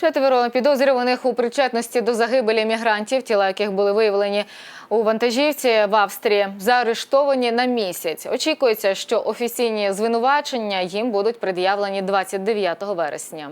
Четверо підозрюваних у причетності до загибелі мігрантів, тіла яких були виявлені у вантажівці в Австрії, заарештовані на місяць. Очікується, що офіційні звинувачення їм будуть пред'явлені 29 вересня.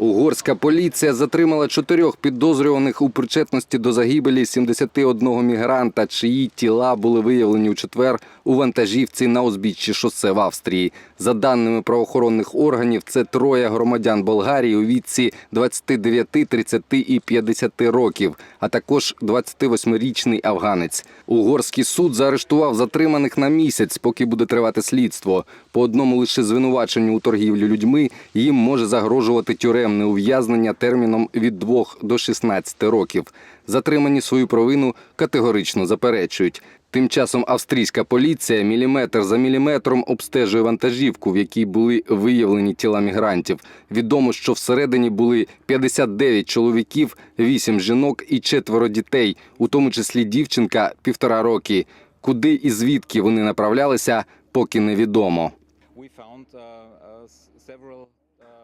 Угорська поліція затримала чотирьох підозрюваних у причетності до загибелі 71 мігранта, чиї тіла були виявлені у четвер у вантажівці на узбіччі шосе в Австрії. За даними правоохоронних органів, це троє громадян Болгарії у віці 29, 30 і 50 років, а також 28-річний афганець. Угорський суд заарештував затриманих на місяць, поки буде тривати слідство. По одному лише звинуваченню у торгівлі людьми їм може загрожувати тюремне ув'язнення терміном від 2 до 16 років. Затримані свою провину категорично заперечують. Тим часом австрійська поліція міліметр за міліметром обстежує вантажівку, в якій були виявлені тіла мігрантів. Відомо, що всередині були 59 чоловіків, 8 жінок і четверо дітей, у тому числі дівчинка півтора роки. Куди і звідки вони направлялися, поки невідомо.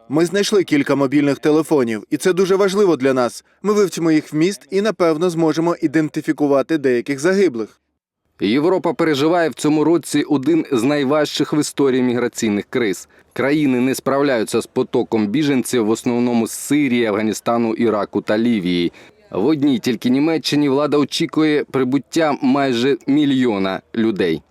Ми знайшли кілька мобільних телефонів, і це дуже важливо для нас. Ми вивчимо їх вміст і напевно зможемо ідентифікувати деяких загиблих. Європа переживає в цьому році один з найважчих в історії міграційних криз. Країни не справляються з потоком біженців, в основному з Сирії, Афганістану, Іраку та Лівії. В одній тільки Німеччині влада очікує прибуття майже мільйона людей.